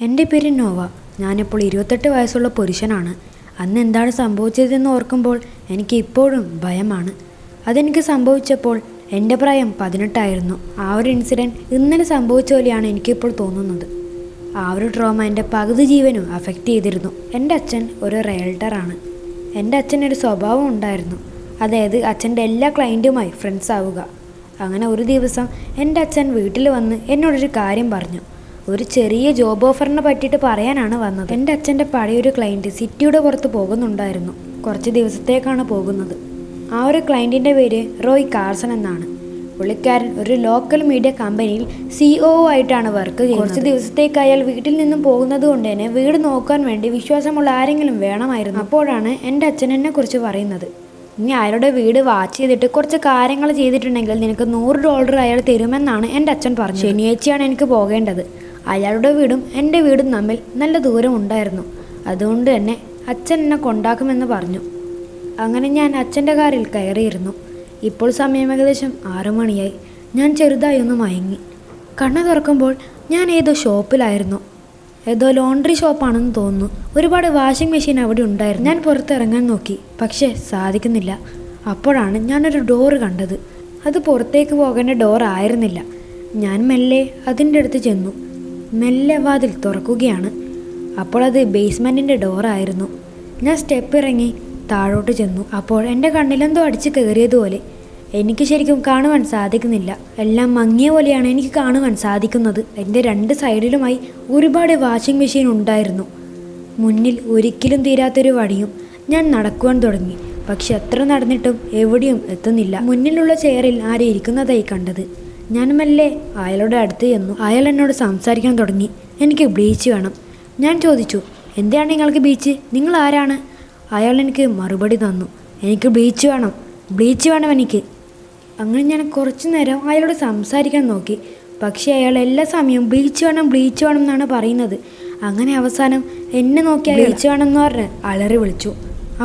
എന്റെ പേര് നോവ. ഞാനിപ്പോൾ ഇരുപത്തെട്ട് വയസ്സുള്ള പുരുഷനാണ്. അന്ന് എന്താണ് സംഭവിച്ചതെന്ന് ഓർക്കുമ്പോൾ എനിക്ക് ഇപ്പോഴും ഭയമാണ്. അതെനിക്ക് സംഭവിച്ചപ്പോൾ എന്റെ പ്രായം പതിനെട്ടായിരുന്നു. ആ ഒരു ഇൻസിഡന്റ് ഇന്നലെ സംഭവിച്ച പോലെയാണ് എനിക്കിപ്പോൾ തോന്നുന്നത്. ആ ഒരു ട്രോമ എന്റെ പകുതി ജീവനും അഫക്റ്റ് ചെയ്തിരുന്നു. എന്റെ അച്ഛൻ ഒരു റയൽട്ടറാണ് എന്റെ അച്ഛനൊരു സ്വഭാവം ഉണ്ടായിരുന്നു. അതായത് അച്ഛന്റെ എല്ലാ ക്ലയന്റുമായി ഫ്രണ്ട്സ് ആവുക. അങ്ങനെ ഒരു ദിവസം എന്റെ അച്ഛൻ വീട്ടിൽ വന്ന് എന്നോടൊരു കാര്യം പറഞ്ഞു. ഒരു ചെറിയ ജോബ് ഓഫറിനെ പറ്റിയിട്ട് പറയാനാണ് വന്നത്. എന്റെ അച്ഛന്റെ പഴയൊരു ക്ലയന്റ് സിറ്റിയുടെ പുറത്ത് പോകുന്നുണ്ടായിരുന്നു. കുറച്ച് ദിവസത്തേക്കാണ് പോകുന്നത്. ആ ഒരു ക്ലയന്റിന്റെ പേര് റോയ് കാർസൺ എന്നാണ്. പുള്ളിക്കാരൻ ഒരു ലോക്കൽ മീഡിയ കമ്പനിയിൽ സിഒ ആയിട്ടാണ് വർക്ക് ചെയ്യുന്നത്. കുറച്ച് ദിവസത്തേക്ക് അയാൾ വീട്ടിൽ നിന്നും പോകുന്നത് കൊണ്ട് തന്നെ വീട് നോക്കാൻ വേണ്ടി വിശ്വാസമുള്ള ആരെങ്കിലും വേണമായിരുന്നു. അപ്പോഴാണ് എന്റെ അച്ഛൻ എന്നെ കുറിച്ച് പറയുന്നത്. ഇനി അയാളുടെ വീട് വാച്ച് ചെയ്തിട്ട് കുറച്ച് കാര്യങ്ങൾ ചെയ്തിട്ടുണ്ടെങ്കിൽ നിനക്ക് നൂറ് ഡോളർ അയാൾ തരുമെന്നാണ് എന്റെ അച്ഛൻ പറഞ്ഞത്. ശനിയാഴ്ചയാണ് എനിക്ക് പോകേണ്ടത്. അയാളുടെ വീടും എന്റെ വീടും തമ്മിൽ നല്ല ദൂരം ഉണ്ടായിരുന്നു. അതുകൊണ്ട് തന്നെ അച്ഛൻ എന്നെ കൊണ്ടാക്കുമെന്ന് പറഞ്ഞു. അങ്ങനെ ഞാൻ അച്ഛന്റെ കാറിൽ കയറിയിരുന്നു. ഇപ്പോൾ സമയം ഏകദേശം ആറു മണിയായി. ഞാൻ ചെറുതായി ഒന്ന് മയങ്ങി. കണ്ണു തുറക്കുമ്പോൾ ഞാൻ ഏതോ ഷോപ്പിലായിരുന്നു. ഏതോ ലോണ്ടറി ഷോപ്പാണെന്ന് തോന്നുന്നു. ഒരുപാട് വാഷിംഗ് മെഷീൻ അവിടെ ഉണ്ടായിരുന്നു. ഞാൻ പുറത്തിറങ്ങാൻ നോക്കി. പക്ഷേ സാധിക്കുന്നില്ല. അപ്പോഴാണ് ഞാനൊരു ഡോറ് കണ്ടത്. അത് പുറത്തേക്ക് പോകേണ്ട ഡോർ ആയിരുന്നില്ല. ഞാൻ മെല്ലെ അതിന്റെ അടുത്ത് ചെന്നു. മെല്ലെ വാതിൽ തുറക്കുകയാണ്. അപ്പോൾ അത് ബേസ്മെന്റിന്റെ ഡോറായിരുന്നു ഞാൻ സ്റ്റെപ്പ് ഇറങ്ങി താഴോട്ട് ചെന്നു. അപ്പോൾ എന്റെ കണ്ണിലെന്തോ അടിച്ച് കയറിയതുപോലെ എനിക്ക് ശരിക്കും കാണുവാൻ സാധിക്കുന്നില്ല. എല്ലാം മങ്ങിയ പോലെയാണ് എനിക്ക് കാണുവാൻ സാധിക്കുന്നത്. എന്റെ രണ്ട് സൈഡിലുമായി ഒരുപാട് വാഷിംഗ് മെഷീൻ ഉണ്ടായിരുന്നു. മുന്നിൽ ഒരിക്കലും തീരാത്തൊരു വടിയും ഞാൻ നടക്കുവാൻ തുടങ്ങി. പക്ഷെ എത്ര നടന്നിട്ടും എവിടെയും എത്തുന്നില്ല. മുന്നിലുള്ള ചെയറിൽ ആരും ഇരിക്കുന്നതായി കണ്ടത്? ഞാൻ മെല്ലെ അയാളുടെ അടുത്ത് ചെന്നു. അയാൾ എന്നോട് സംസാരിക്കാൻ തുടങ്ങി. എനിക്ക് ബ്ലീച്ച് വേണം. ഞാൻ ചോദിച്ചു എന്താണ് നിങ്ങൾക്ക് ബീച്ച്? നിങ്ങൾ ആരാണ്? അയാൾ എനിക്ക് മറുപടി തന്നു എനിക്ക് ബ്ലീച്ച് വേണം ബ്ലീച്ച് വേണം എനിക്ക്. അങ്ങനെ ഞാൻ കുറച്ചു നേരം അയാളോട് സംസാരിക്കാൻ നോക്കി. പക്ഷേ അയാൾ എല്ലാ സമയവും ബ്ലീച്ച് വേണം ബ്ലീച്ച് വേണം എന്നാണ് പറയുന്നത്. അങ്ങനെ അവസാനം എന്നെ നോക്കി ബ്ലീച്ച് വേണം എന്ന് പറഞ്ഞ് അലറി വിളിച്ചു.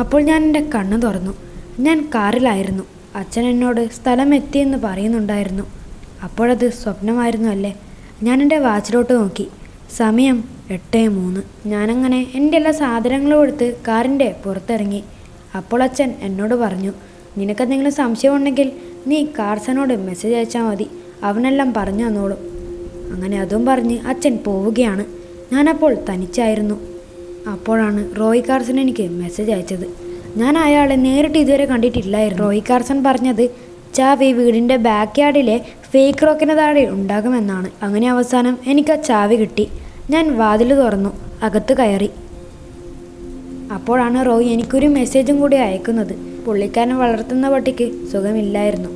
അപ്പോൾ ഞാൻ എന്റെ കണ്ണ് തുറന്നു. ഞാൻ കാറിലായിരുന്നു. അച്ഛൻ എന്നോട് സ്ഥലം എത്തിയെന്ന് പറയുന്നുണ്ടായിരുന്നു. അപ്പോഴത് സ്വപ്നമായിരുന്നു അല്ലേ? ഞാൻ എന്റെ വാച്ചിലോട്ട് നോക്കി. സമയം എട്ട് മൂന്ന്. ഞാനങ്ങനെ എന്റെ എല്ലാ സാധനങ്ങളും എടുത്ത് കാറിന്റെ പുറത്തിറങ്ങി. അപ്പോൾ അച്ഛൻ എന്നോട് പറഞ്ഞു നിനക്കെന്തെങ്കിലും സംശയമുണ്ടെങ്കിൽ നീ കാർസനോട് മെസ്സേജ് അയച്ചാൽ മതി. അവനെല്ലാം പറഞ്ഞു തന്നോളും. അങ്ങനെ അതും പറഞ്ഞ് അച്ഛൻ പോവുകയാണ്. ഞാനപ്പോൾ തനിച്ചായിരുന്നു. അപ്പോഴാണ് റോയ് കാർസൺ എനിക്ക് മെസ്സേജ് അയച്ചത്. ഞാൻ അയാളെ നേരിട്ട് ഇതുവരെ കണ്ടിട്ടില്ലായിരുന്നു. റോയ് കാർസൺ പറഞ്ഞത് ചാവി വീടിന്റെ ബാക്ക് യാർഡിലെ ഫേക്ക് റോക്കിന് താഴെ ഉണ്ടാകുമെന്നാണ്. അങ്ങനെ അവസാനം എനിക്ക് ആ ചാവി കിട്ടി. ഞാൻ വാതിൽ തുറന്നു അകത്ത് കയറി. അപ്പോഴാണ് റോയ് എനിക്കൊരു മെസ്സേജും കൂടി അയക്കുന്നത്. പുള്ളിക്കാരൻ വളർത്തുന്ന പട്ടിക്ക് സുഖമില്ലായിരുന്നു.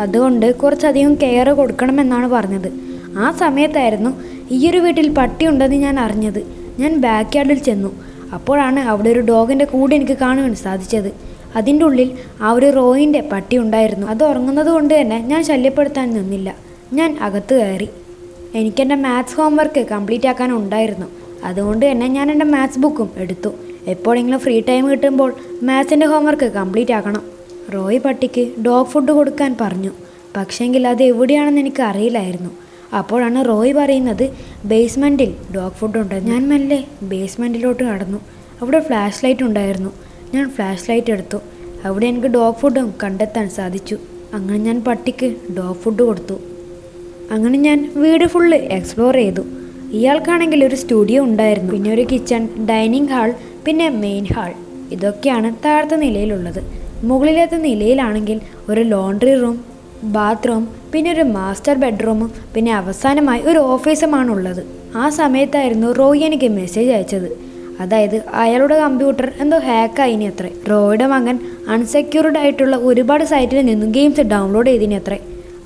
അതുകൊണ്ട് കുറച്ചധികം കെയർ കൊടുക്കണമെന്നാണ് പറഞ്ഞത്. ആ സമയത്തായിരുന്നു ഈയൊരു വീട്ടിൽ പട്ടി ഉണ്ടെന്ന് ഞാൻ അറിഞ്ഞത്. ഞാൻ ബാക്ക് യാർഡിൽ ചെന്നു. അപ്പോഴാണ് അവിടെ ഒരു ഡോഗിന്റെ കൂടെ എനിക്ക് കാണുവാൻ സാധിച്ചത്. അതിന്റെ ഉള്ളിൽ ആ ഒരു റോയിന്റെ പട്ടി ഉണ്ടായിരുന്നു. അത് ഉറങ്ങുന്നത് കൊണ്ട് തന്നെ ഞാൻ ശല്യപ്പെടുത്താൻ നിന്നില്ല. ഞാൻ അകത്ത് കയറി. എനിക്കെന്റെ മാത്സ് ഹോംവർക്ക് കംപ്ലീറ്റ് ആക്കാൻ ഉണ്ടായിരുന്നു. അതുകൊണ്ട് തന്നെ ഞാൻ എന്റെ മാത്സ് ബുക്കും എടുത്തു. എപ്പോഴെങ്കിലും ഫ്രീ ടൈം കിട്ടുമ്പോൾ മാത്സിന്റെ ഹോംവർക്ക് കംപ്ലീറ്റ് ആക്കണം. റോയ് പട്ടിക്ക് ഡോഗ് ഫുഡ് കൊടുക്കാൻ പറഞ്ഞു. പക്ഷേങ്കിൽ അത് എവിടെയാണെന്ന് എനിക്ക് അറിയില്ലായിരുന്നു. അപ്പോഴാണ് റോയ് പറയുന്നത് ബേസ്മെന്റിൽ ഡോഗ് ഫുഡ് ഉണ്ട് ഞാൻ മെല്ലെ ബേസ്മെന്റിലോട്ട് നടന്നു അവിടെ ഫ്ലാഷ് ലൈറ്റ് ഉണ്ടായിരുന്നു. ഞാൻ ഫ്ലാഷ് ലൈറ്റ് എടുത്തു. അവിടെ എനിക്ക് ഡോഗ് ഫുഡും കണ്ടെത്താൻ സാധിച്ചു. അങ്ങനെ ഞാൻ പട്ടിക്ക് ഡോഗ് ഫുഡ് കൊടുത്തു. അങ്ങനെ ഞാൻ വീട് ഫുള്ള് എക്സ്പ്ലോർ ചെയ്തു. ഇയാൾക്കാണെങ്കിൽ ഒരു സ്റ്റുഡിയോ ഉണ്ടായിരുന്നു. പിന്നെ ഒരു കിച്ചൺ ഡൈനിങ് ഹാൾ പിന്നെ മെയിൻ ഹാൾ ഇതൊക്കെയാണ് താഴത്തെ നിലയിലുള്ളത്. മുകളിലത്തെ നിലയിലാണെങ്കിൽ ഒരു ലോണ്ടറി റൂം ബാത്റൂം പിന്നെ ഒരു മാസ്റ്റർ ബെഡ്റൂമും പിന്നെ അവസാനമായി ഒരു ഓഫീസുമാണുള്ളത് ആ സമയത്തായിരുന്നു റോയി എനിക്ക് മെസ്സേജ് അയച്ചത്. അതായത് അയാളുടെ കമ്പ്യൂട്ടർ എന്തോ ഹാക്കായിനി അത്രേ. റോയുടെ മകൻ അൺസെക്യൂർഡ് ആയിട്ടുള്ള ഒരുപാട് സൈറ്റിൽ നിന്നും ഗെയിംസ് ഡൗൺലോഡ് ചെയ്തിനി അത്രേ.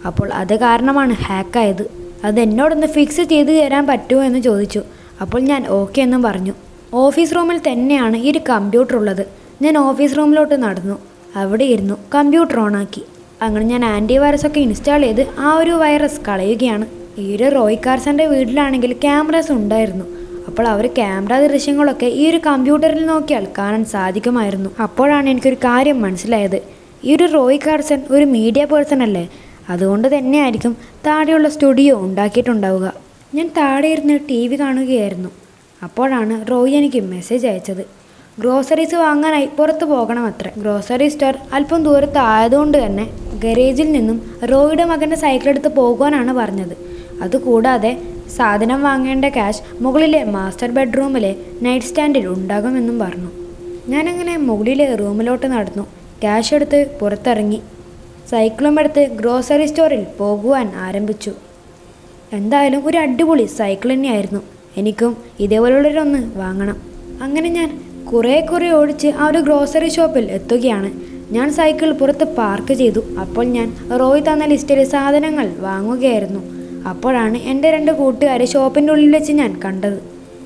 അപ്പോൾ അത് കാരണമാണ് ഹാക്കായത് അത് എന്നോടൊന്ന് ഫിക്സ് ചെയ്ത് തരാൻ പറ്റുമോ എന്ന് ചോദിച്ചു. അപ്പോൾ ഞാൻ ഓക്കെ എന്നും പറഞ്ഞു. ഓഫീസ് റൂമിൽ തന്നെയാണ് ഈ ഒരു കമ്പ്യൂട്ടർ ഉള്ളത്. ഞാൻ ഓഫീസ് റൂമിലോട്ട് നടന്നു. അവിടെ ഇരുന്നു. കമ്പ്യൂട്ടർ ഓണാക്കി അങ്ങനെ ഞാൻ ആന്റി വൈറസ് ഒക്കെ ഇൻസ്റ്റാൾ ചെയ്ത് ആ ഒരു വൈറസ് കളയുകയാണ്. ഈ ഒരു റോയ് കാർസന്റെ വീട്ടിലാണെങ്കിൽ ക്യാമറാസ് ഉണ്ടായിരുന്നു. അപ്പോൾ അവർ ക്യാമറ ദൃശ്യങ്ങളൊക്കെ ഈ ഒരു കമ്പ്യൂട്ടറിൽ നോക്കിയാൽ കാണാൻ സാധിക്കുമായിരുന്നു. അപ്പോഴാണ് എനിക്കൊരു കാര്യം മനസ്സിലായത്. ഈ ഒരു റോയ് കാർസൺ ഒരു മീഡിയ പേഴ്സൺ അല്ലേ? അതുകൊണ്ട് തന്നെയായിരിക്കും താഴെയുള്ള സ്റ്റുഡിയോ ഉണ്ടാക്കിയിട്ടുണ്ടാവുക. ഞാൻ താഴെ ഇരുന്ന് ടി വി കാണുകയായിരുന്നു. അപ്പോഴാണ് റോയ് എനിക്ക് മെസ്സേജ് അയച്ചത്. ഗ്രോസറീസ് വാങ്ങാനായി പുറത്തു അത്ര ഗ്രോസറി സ്റ്റോർ അല്പം ദൂരത്ത് ആയതുകൊണ്ട് തന്നെ ഗരേജിൽ നിന്നും റോയിയുടെ മകന്റെ സൈക്കിളെടുത്ത് പോകുവാനാണ് പറഞ്ഞത്. അതുകൂടാതെ സാധനം വാങ്ങേണ്ട ക്യാഷ് മുകളിലെ മാസ്റ്റർ ബെഡ്റൂമിലെ നൈറ്റ് സ്റ്റാൻഡിൽ ഉണ്ടാകുമെന്നും പറഞ്ഞു. ഞാനങ്ങനെ മുകളിലെ റൂമിലോട്ട് നടന്നു. ക്യാഷ് എടുത്ത് പുറത്തിറങ്ങി. സൈക്കിളും എടുത്ത് ഗ്രോസറി സ്റ്റോറിൽ പോകുവാൻ ആരംഭിച്ചു. എന്തായാലും ഒരു അടിപൊളി സൈക്കിൾ തന്നെയായിരുന്നു. എനിക്കും ഇതേപോലുള്ളൊരൊന്ന് വാങ്ങണം. അങ്ങനെ ഞാൻ കുറേ കുറേ ഓടിച്ച് ആ ഒരു ഗ്രോസറി ഷോപ്പിൽ എത്തുകയാണ്. ഞാൻ സൈക്കിൾ പുറത്ത് പാർക്ക് ചെയ്തു. അപ്പോൾ ഞാൻ റോയ് തന്ന ലിസ്റ്റിലെ സാധനങ്ങൾ വാങ്ങുകയായിരുന്നു. അപ്പോഴാണ് എന്റെ രണ്ട് കൂട്ടുകാരെ ഷോപ്പിന്റെ ഉള്ളിൽ വെച്ച് ഞാൻ കണ്ടത്.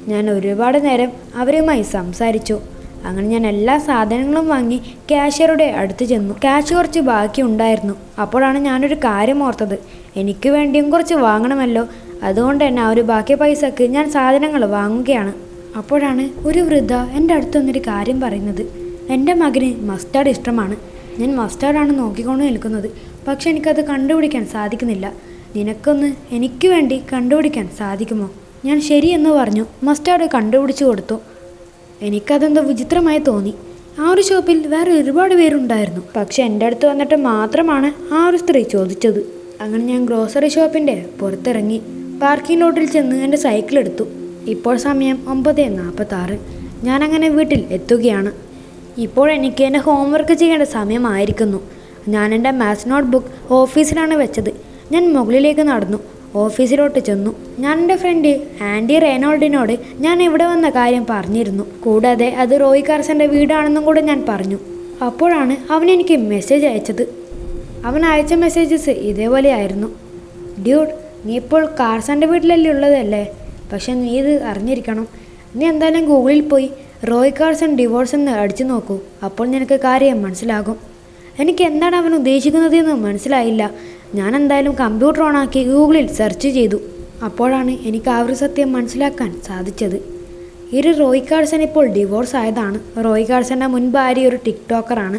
ഞാൻ ഒരുപാട് നേരം അവരുമായി സംസാരിച്ചു. അങ്ങനെ ഞാൻ എല്ലാ സാധനങ്ങളും വാങ്ങി ക്യാഷ്യറുടെ അടുത്ത് ചെന്നു. ക്യാഷ് കുറച്ച് ബാക്കി ഉണ്ടായിരുന്നു. അപ്പോഴാണ് ഞാനൊരു കാര്യം ഓർത്തത്. എനിക്ക് വേണ്ടിയും കുറച്ച് വാങ്ങണമല്ലോ. അതുകൊണ്ട് തന്നെ ആ ഒരു ബാക്കി പൈസക്ക് ഞാൻ സാധനങ്ങൾ വാങ്ങുകയാണ്. അപ്പോഴാണ് ഒരു വൃദ്ധ എന്റെ അടുത്ത് വന്നൊരു കാര്യം പറയുന്നത്. എന്റെ മകന് മസ്റ്റാർഡ് ഇഷ്ടമാണ്. ഞാൻ മസ്റ്റാർഡാണ് നോക്കിക്കൊണ്ട് നിൽക്കുന്നത്. പക്ഷെ എനിക്കത് കണ്ടുപിടിക്കാൻ സാധിക്കുന്നില്ല. നിനക്കൊന്ന് എനിക്ക് വേണ്ടി കണ്ടുപിടിക്കാൻ സാധിക്കുമോ? ഞാൻ ശരിയെന്ന് പറഞ്ഞു. മസ്റ്റാർഡ് കണ്ടുപിടിച്ചു കൊടുത്തു. എനിക്കതെന്തോ വിചിത്രമായി തോന്നി. ആ ഒരു ഷോപ്പിൽ വേറെ ഒരുപാട് പേരുണ്ടായിരുന്നു. പക്ഷെ എന്റെ അടുത്ത് വന്നിട്ട് മാത്രമാണ് ആ ഒരു സ്ത്രീ ചോദിച്ചത്. അങ്ങനെ ഞാൻ ഗ്രോസറി ഷോപ്പിന്റെ പുറത്തിറങ്ങി. പാർക്കിംഗ് ലോട്ടിൽ ചെന്ന് എന്റെ സൈക്കിൾ എടുത്തു. ഇപ്പോൾ സമയം ഒമ്പത് നാൽപ്പത്താറ്. ഞാനങ്ങനെ വീട്ടിൽ എത്തുകയാണ്. ഇപ്പോൾ എനിക്ക് എന്റെ ഹോംവർക്ക് ചെയ്യേണ്ട സമയമായിരിക്കുന്നു. ഞാൻ എന്റെ മാത്സ് നോട്ട് ബുക്ക് ഓഫീസിലാണ് വെച്ചത്. ഞാൻ മുകളിലേക്ക് നടന്നു. ഓഫീസിലോട്ട് ചെന്നു. ഞാൻ എന്റെ ഫ്രണ്ട് ആന്റി റെയ്നോൾഡിനോട് ഞാൻ ഇവിടെ വന്ന കാര്യം പറഞ്ഞിരുന്നു. കൂടാതെ അത് റോയ് കാർസന്റെ വീടാണെന്നും കൂടെ ഞാൻ പറഞ്ഞു. അപ്പോഴാണ് അവൻ എനിക്ക് മെസ്സേജ് അയച്ചത്. അവൻ അയച്ച മെസ്സേജസ് ഇതേപോലെ ആയിരുന്നു. ഡ്യൂഡ് നീ ഇപ്പോൾ കാർസന്റെ വീട്ടിലല്ലേ ഉള്ളതല്ലേ? പക്ഷെ നീ ഇത് അറിഞ്ഞിരിക്കണം. നീ എന്തായാലും ഗൂഗിളിൽ പോയി റോയ് കാർസൺ ഡിവോഴ്സ് എന്ന് അടിച്ചു നോക്കൂ. അപ്പോൾ നിനക്ക് കാര്യം മനസ്സിലാകും. എനിക്ക് എന്താണ് അവൻ ഉദ്ദേശിക്കുന്നത് എന്ന് മനസ്സിലായില്ല. ഞാൻ എന്തായാലും കമ്പ്യൂട്ടർ ഓണാക്കി ഗൂഗിളിൽ സെർച്ച് ചെയ്തു. അപ്പോഴാണ് എനിക്ക് ആ ഒരു സത്യം മനസ്സിലാക്കാൻ സാധിച്ചത്. ഇരു റോയ് കാഴ്സൺ ഇപ്പോൾ ഡിവോഴ്സ് ആയതാണ്. റോയ് കാഴ്സന്റെ മുൻ ഭാര്യ ഒരു ടിക്ടോക്കറാണ്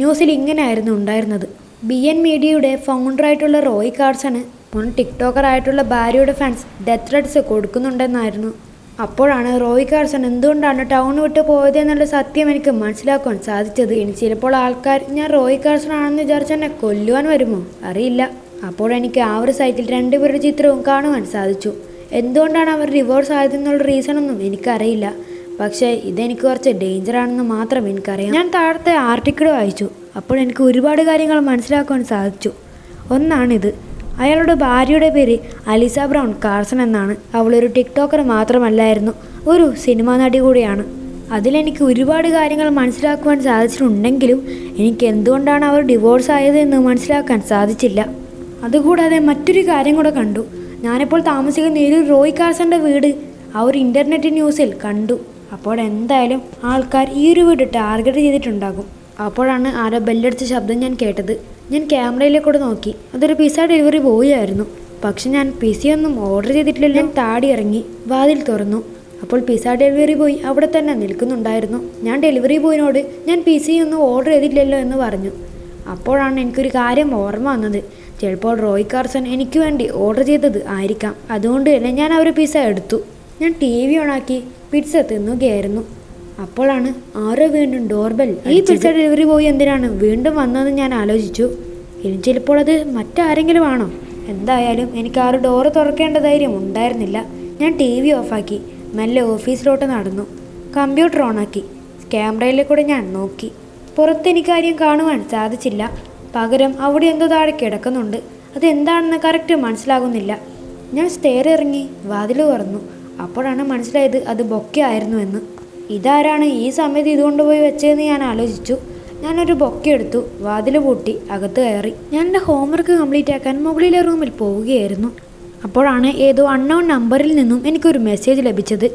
ന്യൂസിൽ ഇങ്ങനെയായിരുന്നു ഉണ്ടായിരുന്നത്. ബി എൻ മീഡിയയുടെ ഫൗണ്ടറായിട്ടുള്ള റോയ് കാഴ്സന് മുൻ ടിക്ടോക്കറായിട്ടുള്ള ഭാര്യയുടെ ഫാൻസ് ഡെത്ത് റെഡ്സ് കൊടുക്കുന്നുണ്ടെന്നായിരുന്നു. അപ്പോഴാണ് റോയി കാർസൺ എന്തുകൊണ്ടാണ് ടൗൺ വിട്ട് പോയത് എന്നുള്ള സത്യം എനിക്ക് മനസ്സിലാക്കുവാൻ സാധിച്ചത്. ഇനി ചിലപ്പോൾ ആൾക്കാർ ഞാൻ റോയി കാർസൺ ആണെന്ന് വിചാരിച്ച് എന്നെ കൊല്ലുവാൻ വരുമോ? അറിയില്ല. അപ്പോഴെനിക്ക് ആ ഒരു സൈറ്റിൽ രണ്ടുപേരുടെ ചിത്രവും കാണുവാൻ സാധിച്ചു. എന്തുകൊണ്ടാണ് അവർ റിവേഴ്സ് ആയതെന്നുള്ള റീസണൊന്നും എനിക്കറിയില്ല. പക്ഷേ ഇതെനിക്ക് കുറച്ച് ഡേഞ്ചർ ആണെന്ന് മാത്രം എനിക്കറിയാം. ഞാൻ താഴത്തെ ആർട്ടിക്കിൾ വായിച്ചു. അപ്പോൾ എനിക്ക് ഒരുപാട് കാര്യങ്ങൾ മനസ്സിലാക്കുവാൻ സാധിച്ചു. ഒന്നാണിത്. അയാളുടെ ഭാര്യയുടെ പേര് അലിസ ബ്രൗൺ കാർസൺ എന്നാണ്. അവളൊരു ടിക്ടോക്കർ മാത്രമല്ലായിരുന്നു ഒരു സിനിമാ നടി കൂടിയാണ്. അതിലെനിക്ക് ഒരുപാട് കാര്യങ്ങൾ മനസ്സിലാക്കുവാൻ സാധിച്ചിട്ടുണ്ടെങ്കിലും എനിക്ക് എന്തുകൊണ്ടാണ് അവർ ഡിവോഴ്സ് ആയത് എന്ന് മനസ്സിലാക്കാൻ സാധിച്ചില്ല. അതുകൂടാതെ മറ്റൊരു കാര്യം കൂടെ കണ്ടു. ഞാനിപ്പോൾ താമസിക്കുന്ന ഒരു റോയ് കാർസന്റെ വീട് ആ ഒരു ഇന്റർനെറ്റ് ന്യൂസിൽ കണ്ടു. അപ്പോൾ എന്തായാലും ആൾക്കാർ ഈ ഒരു വീട് ടാർഗറ്റ് ചെയ്തിട്ടുണ്ടാകും. അപ്പോഴാണ് ആരോ ബെല്ലടിച്ച ശബ്ദം ഞാൻ കേട്ടത്. ഞാൻ ക്യാമറയിലേക്കൂടെ നോക്കി. അതൊരു പിസ്സ ഡെലിവറി ബോയ് ആയിരുന്നു. പക്ഷെ ഞാൻ പിസയൊന്നും ഓർഡർ ചെയ്തിട്ടില്ല ഞാൻ താടി ഇറങ്ങി വാതിൽ തുറന്നു. അപ്പോൾ പിസ ഡെലിവറി ബോയ് അവിടെ തന്നെ നിൽക്കുന്നുണ്ടായിരുന്നു. ഞാൻ ഡെലിവറി ബോയിനോട് ഞാൻ പിസയൊന്നും ഓർഡർ ചെയ്തിട്ടില്ലല്ലോ എന്ന് പറഞ്ഞു. അപ്പോഴാണ് എനിക്കൊരു കാര്യം ഓർമ്മ വന്നത്. ചിലപ്പോൾ റോയ് കാർസൺ എനിക്ക് വേണ്ടി ഓർഡർ ചെയ്തത് ആയിരിക്കാം. അതുകൊണ്ട് തന്നെ ഞാൻ ആ ഒരു എടുത്തു. ഞാൻ ടി വി ഓണാക്കി പിസ്സ തിന്നുകയായിരുന്നു. അപ്പോഴാണ് ആരോ വീണ്ടും ഡോർബെൽ. ഈ പിസ്സ ഡെലിവറി ബോയ് എന്തിനാണ്? വീണ്ടും വന്നതെന്ന് ഞാൻ ആലോചിച്ചു. ഇനി ചിലപ്പോൾ അത് മറ്റാരെങ്കിലും ആണോ? എന്തായാലും എനിക്ക് ആ ഒരു ഡോറ് തുറക്കേണ്ട ധൈര്യം ഉണ്ടായിരുന്നില്ല. ഞാൻ ടി വി ഓഫാക്കി മെല്ലെ ഓഫീസിലോട്ട് നടന്നു. കമ്പ്യൂട്ടർ ഓണാക്കി ക്യാമറയിൽ കൂടെ ഞാൻ നോക്കി. പുറത്ത് എനിക്കാര്യം കാണുവാൻ സാധിച്ചില്ല. പകരം അവിടെ എന്തോ താഴെ കിടക്കുന്നുണ്ട്. അതെന്താണെന്ന് കറക്റ്റ് മനസ്സിലാകുന്നില്ല. ഞാൻ സ്റ്റെയർ ഇറങ്ങി വാതിൽ തുറന്നു. അപ്പോഴാണ് മനസ്സിലായത് അത് ബൊക്കെ ആയിരുന്നു എന്ന്. ഇതാരാണ് ഈ സമയത്ത് ഇതുകൊണ്ട് പോയി വെച്ചതെന്ന് ഞാൻ ആലോചിച്ചു. ഞാനൊരു ബൊക്കെ എടുത്തു വാതിൽ പൂട്ടി അകത്ത് കയറി. ഞാൻ എന്റെ ഹോംവർക്ക് കംപ്ലീറ്റ് ആക്കാൻ മുകളിലെ റൂമിൽ പോവുകയായിരുന്നു. അപ്പോഴാണ് ഏതോ അൺനോൺ നമ്പറിൽ നിന്നും എനിക്കൊരു മെസ്സേജ് ലഭിച്ചത്.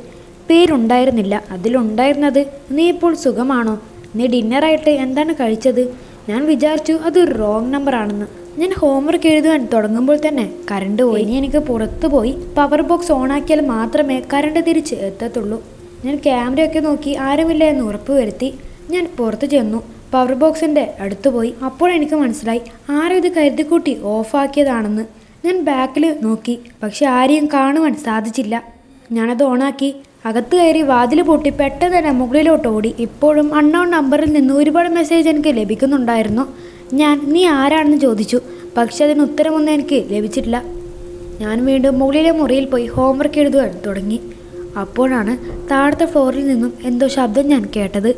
പേരുണ്ടായിരുന്നില്ല. അതിലുണ്ടായിരുന്നത് നീ ഇപ്പോൾ സുഖമാണോ? നീ ഡിന്നറായിട്ട് എന്താണ് കഴിച്ചത്? ഞാൻ വിചാരിച്ചു അത് റോങ് നമ്പറാണെന്ന് ഞാൻ ഹോംവർക്ക് എഴുതുവാൻ തുടങ്ങുമ്പോൾ തന്നെ കറണ്ട് പോയി. ഇനി എനിക്ക് പുറത്ത് പോയി പവർ ബോക്സ് ഓണാക്കിയാൽ മാത്രമേ കറണ്ട് തിരിച്ച് എത്തത്തുള്ളൂ. ഞാൻ ക്യാമറയൊക്കെ നോക്കി ആരുമില്ല എന്ന് ഉറപ്പ് വരുത്തി ഞാൻ പുറത്ത് ചെന്നു. പവർ ബോക്സിന്റെ അടുത്ത് പോയി. അപ്പോൾ എനിക്ക് മനസ്സിലായി ആരും ഇത് കരുതിക്കൂട്ടി ഓഫാക്കിയതാണെന്ന് ഞാൻ ബാക്കിൽ നോക്കി. പക്ഷെ ആരെയും കാണുവാൻ സാധിച്ചില്ല. ഞാനത് ഓണാക്കി അകത്ത് കയറി വാതിൽ പൂട്ടി പെട്ടെന്ന് തന്നെ മുകളിലോട്ട് ഓടി. ഇപ്പോഴും അൺനോൺ നമ്പറിൽ നിന്ന് ഒരുപാട് മെസ്സേജ് എനിക്ക് ലഭിക്കുന്നുണ്ടായിരുന്നു. ഞാൻ നീ ആരാണെന്ന് ചോദിച്ചു. പക്ഷെ അതിന് ഉത്തരമൊന്നും എനിക്ക് ലഭിച്ചിട്ടില്ല. ഞാൻ വീണ്ടും മുകളിലെ മുറിയിൽ പോയി ഹോംവർക്ക് എഴുതുവാൻ തുടങ്ങി. അപ്പോഴാണ് താഴത്തെ ഫ്ലോറിൽ നിന്നും എന്തോ ശബ്ദം ഞാൻ കേട്ടത്.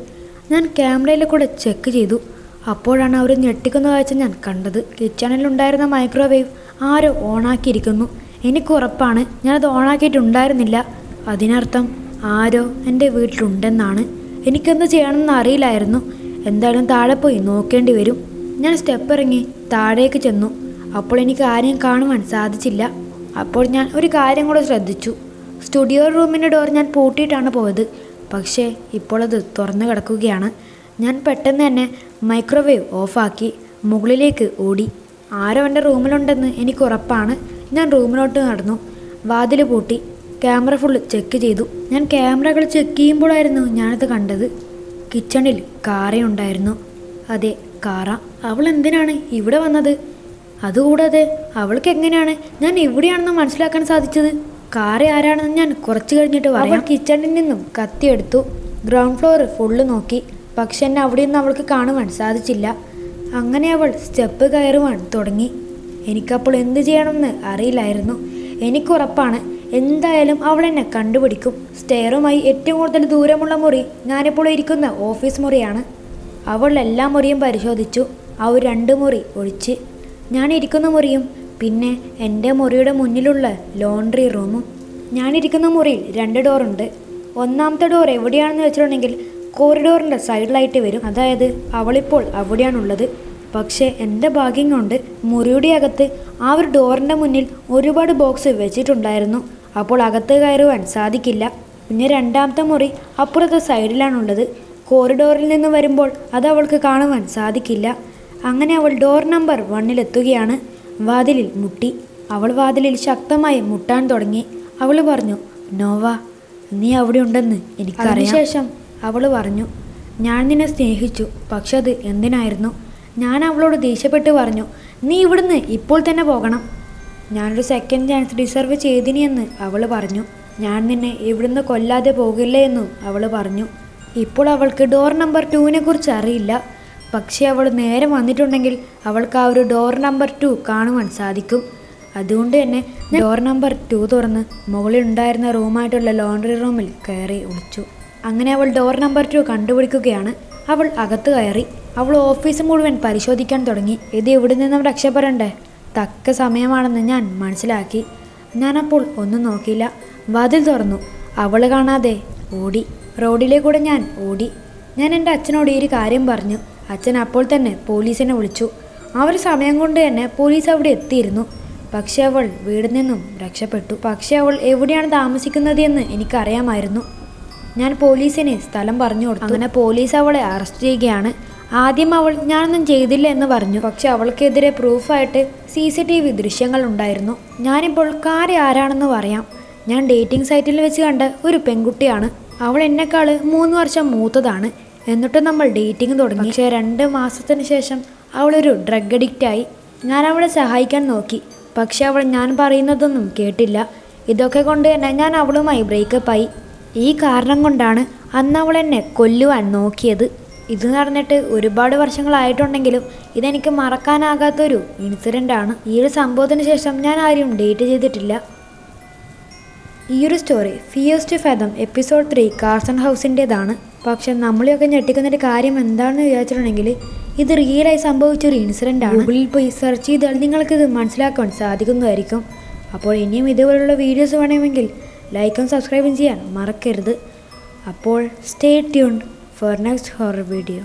ഞാൻ ക്യാമറയിൽ കൂടെ ചെക്ക് ചെയ്തു. അപ്പോഴാണ് അവർ ഞെട്ടിക്കുന്ന കാഴ്ച ഞാൻ കണ്ടത്. കിച്ചണിലുണ്ടായിരുന്ന മൈക്രോവേവ് ആരോ ഓണാക്കിയിരിക്കുന്നു. എനിക്ക് ഉറപ്പാണ് ഞാനത് ഓണാക്കിയിട്ടുണ്ടായിരുന്നില്ല. അതിനർത്ഥം ആരോ എന്റെ വീട്ടിലുണ്ടെന്നാണ്. എനിക്കെന്ത് ചെയ്യണമെന്ന് അറിയില്ലായിരുന്നു. എന്തായാലും താഴെ പോയി നോക്കേണ്ടി വരും. ഞാൻ സ്റ്റെപ്പ് ഇറങ്ങി താഴേക്ക് ചെന്നു. അപ്പോൾ എനിക്ക് ആരെയും കാണുവാൻ സാധിച്ചില്ല. അപ്പോൾ ഞാൻ ഒരു കാര്യം കൂടെ ശ്രദ്ധിച്ചു. സ്റ്റുഡിയോ റൂമിന്റെ ഡോർ ഞാൻ പൂട്ടിയിട്ടാണ് പോയത്. പക്ഷേ ഇപ്പോൾ അത് തുറന്നു കിടക്കുകയാണ്. ഞാൻ പെട്ടെന്ന് തന്നെ മൈക്രോവേവ് ഓഫാക്കി മുകളിലേക്ക് ഓടി. ആരോ എന്റെ റൂമിലുണ്ടെന്ന് എനിക്ക് ഉറപ്പാണ്. ഞാൻ റൂമിലോട്ട് നടന്നു. വാതിൽ പൂട്ടി. ക്യാമറ ഫുൾ ചെക്ക് ചെയ്തു. ഞാൻ ക്യാമറകൾ ചെക്ക് ചെയ്യുമ്പോഴായിരുന്നു ഞാനത് കണ്ടത്. കിച്ചണിൽ കാറയുണ്ടായിരുന്നു. അതെ കാറ. അവൾ എന്തിനാണ് ഇവിടെ വന്നത്? അതുകൂടാതെ അവൾക്ക് എങ്ങനെയാണ് ഞാൻ ഇവിടെയാണെന്ന് മനസ്സിലാക്കാൻ സാധിച്ചത്? കാറ് ആരാണെന്ന് ഞാൻ കുറച്ച് കഴിഞ്ഞിട്ട് അവൾ കിച്ചണിൽ നിന്നും കത്തിയെടുത്തു ഗ്രൗണ്ട് ഫ്ലോർ ഫുള്ള് നോക്കി. പക്ഷെ എന്നെ അവിടെ നിന്ന് അവൾക്ക് കാണുവാൻ സാധിച്ചില്ല. അങ്ങനെ അവൾ സ്റ്റെപ്പ് കയറുവാൻ തുടങ്ങി. എനിക്കപ്പോൾ എന്ത് ചെയ്യണമെന്ന് അറിയില്ലായിരുന്നു. എനിക്കുറപ്പാണ് എന്തായാലും അവൾ എന്നെ കണ്ടുപിടിക്കും. സ്റ്റെയറുമായി ഏറ്റവും കൂടുതൽ ദൂരമുള്ള മുറി ഞാനിപ്പോൾ ഇരിക്കുന്ന ഓഫീസ് മുറിയാണ്. അവൾ എല്ലാ മുറിയും പരിശോധിച്ചു. ആ ഒരു രണ്ട് മുറി ഒഴിച്ച്. ഞാൻ ഇരിക്കുന്ന മുറിയും പിന്നെ എന്റെ മുറിയുടെ മുന്നിലുള്ള ലോണ്ട്രി റൂമും. ഞാനിരിക്കുന്ന മുറിയിൽ രണ്ട് ഡോറുണ്ട്. ഒന്നാമത്തെ ഡോർ എവിടെയാണെന്ന് വെച്ചിട്ടുണ്ടെങ്കിൽ കോറിഡോറിന്റെ സൈഡിലായിട്ട് വരും. അതായത് അവളിപ്പോൾ അവിടെയാണുള്ളത്. പക്ഷേ എന്റെ ഭാഗ്യം കൊണ്ട് മുറിയുടെ അകത്ത് ആ ഒരു ഡോറിന്റെ മുന്നിൽ ഒരുപാട് ബോക്സ് വെച്ചിട്ടുണ്ടായിരുന്നു. അപ്പോൾ അകത്ത് കയറുവാൻ സാധിക്കില്ല. പിന്നെ രണ്ടാമത്തെ മുറി അപ്പുറത്തെ സൈഡിലാണുള്ളത്. കോറിഡോറിൽ നിന്ന് വരുമ്പോൾ അത് അവൾക്ക് കാണുവാൻ സാധിക്കില്ല. അങ്ങനെ അവൾ ഡോർ നമ്പർ വണ്ണിലെത്തുകയാണ്. വാതിലിൽ മുട്ടി. അവൾ വാതിലിൽ ശക്തമായി മുട്ടാൻ തുടങ്ങി. അവൾ പറഞ്ഞു നോവ നീ അവിടെ ഉണ്ടെന്ന് എനിക്കറിയാം. ശേഷം അവൾ പറഞ്ഞു ഞാൻ നിന്നെ സ്നേഹിച്ചു പക്ഷെ അത് എന്തിനായിരുന്നു? ഞാൻ അവളോട് ദേഷ്യപ്പെട്ട് പറഞ്ഞു നീ ഇവിടുന്ന് ഇപ്പോൾ തന്നെ പോകണം. ഞാനൊരു സെക്കൻഡ് ചാൻസ് ഡിസർവ് ചെയ്തിനിയെന്ന് അവൾ പറഞ്ഞു. ഞാൻ നിന്നെ ഇവിടുന്ന് കൊല്ലാതെ പോകില്ല എന്നും അവൾ പറഞ്ഞു. ഇപ്പോൾ അവൾക്ക് ഡോർ നമ്പർ ടുവിനെ കുറിച്ച് അറിയില്ല. പക്ഷേ അവൾ നേരെ വന്നിട്ടുണ്ടെങ്കിൽ അവൾക്ക് ആ ഒരു ഡോർ നമ്പർ ടു കാണുവാൻ സാധിക്കും. അതുകൊണ്ട് തന്നെ ഡോർ നമ്പർ ടു തുറന്ന് മുകളിൽ ഉണ്ടായിരുന്ന റൂമായിട്ടുള്ള ലോണ്ടറി റൂമിൽ കയറി ഒളിച്ചു. അങ്ങനെ അവൾ ഡോർ നമ്പർ ടു കണ്ടുപിടിക്കുകയാണ്. അവൾ അകത്ത് കയറി. അവൾ ഓഫീസ് മുഴുവൻ പരിശോധിക്കാൻ തുടങ്ങി. ഇത് എവിടെ നിന്നും രക്ഷപ്പെടണ്ടേ? തക്ക സമയമാണെന്ന് ഞാൻ മനസ്സിലാക്കി. ഞാനപ്പോൾ ഒന്നും നോക്കിയില്ല. വാതിൽ തുറന്നു. അവൾ കാണാതെ ഓടി. റോഡിലേക്കൂടെ ഞാൻ ഓടി. ഞാൻ എന്റെ അച്ഛനോട് ഈ ഒരു കാര്യം പറഞ്ഞു. അച്ഛൻ അപ്പോൾ തന്നെ പോലീസിനെ വിളിച്ചു. ആ ഒരു സമയം കൊണ്ട് തന്നെ പോലീസ് അവിടെ എത്തിയിരുന്നു. പക്ഷേ അവൾ വീടിൽ നിന്നും രക്ഷപ്പെട്ടു. പക്ഷേ അവൾ എവിടെയാണ് താമസിക്കുന്നത് എന്ന് എനിക്കറിയാമായിരുന്നു. ഞാൻ പോലീസിനെ സ്ഥലം പറഞ്ഞു കൊടുത്തു. അങ്ങനെ പോലീസ് അവളെ അറസ്റ്റ് ചെയ്യുകയാണ്. ആദ്യം അവൾ ഞാനൊന്നും ചെയ്തില്ല എന്ന് പറഞ്ഞു. പക്ഷെ അവൾക്കെതിരെ പ്രൂഫായിട്ട് സി സി ടി വി ദൃശ്യങ്ങൾ ഉണ്ടായിരുന്നു. ഞാനിപ്പോൾ കാര്യം ആരാണെന്ന് പറയാം. ഞാൻ ഡേറ്റിംഗ് സൈറ്റിൽ വെച്ച് കണ്ട ഒരു പെൺകുട്ടിയാണ്. അവൾ എന്നെക്കാൾ മൂന്ന് വർഷം മൂത്തതാണ്. എന്നിട്ട് നമ്മൾ ഡേറ്റിംഗ് തുടങ്ങി. പക്ഷേ രണ്ട് മാസത്തിന് ശേഷം അവളൊരു ഡ്രഗ് അഡിക്റ്റായി ഞാൻ അവളെ സഹായിക്കാൻ നോക്കി. പക്ഷെ അവൾ ഞാൻ പറയുന്നതൊന്നും കേട്ടില്ല. ഇതൊക്കെ കൊണ്ട് തന്നെ ഞാൻ അവളുമായി ബ്രേക്കപ്പായി ഈ കാരണം കൊണ്ടാണ് അന്ന് അവൾ എന്നെ കൊല്ലുവാൻ നോക്കിയത്. ഇത് നടന്നിട്ട് ഒരുപാട് വർഷങ്ങളായിട്ടുണ്ടെങ്കിലും ഇതെനിക്ക് മറക്കാനാകാത്തൊരു ഇൻസിഡന്റ് ആണ്. ഈ ഒരു സംഭവത്തിന് ശേഷം ഞാൻ ആരും ഡേറ്റ് ചെയ്തിട്ടില്ല. ഈ ഒരു story Fears to Fathom episode three Carson ഹൗസിന്റേതാണ് പക്ഷെ നമ്മളെയൊക്കെ ഞെട്ടിക്കുന്നൊരു കാര്യം എന്താണെന്ന് വിചാരിച്ചിട്ടുണ്ടെങ്കിൽ ഇത് റിയലായി സംഭവിച്ച ഒരു ഇൻസിഡന്റ് ആണ്. ഗൂഗിളിൽ പോയി സെർച്ച് ചെയ്താൽ നിങ്ങൾക്കിത് മനസ്സിലാക്കാൻ സാധിക്കുന്നതായിരിക്കും. അപ്പോൾ ഇനിയും ഇതുപോലുള്ള വീഡിയോസ് വേണമെങ്കിൽ ലൈക്കും സബ്സ്ക്രൈബും ചെയ്യാൻ മറക്കരുത്. അപ്പോൾ stay tune for next horror video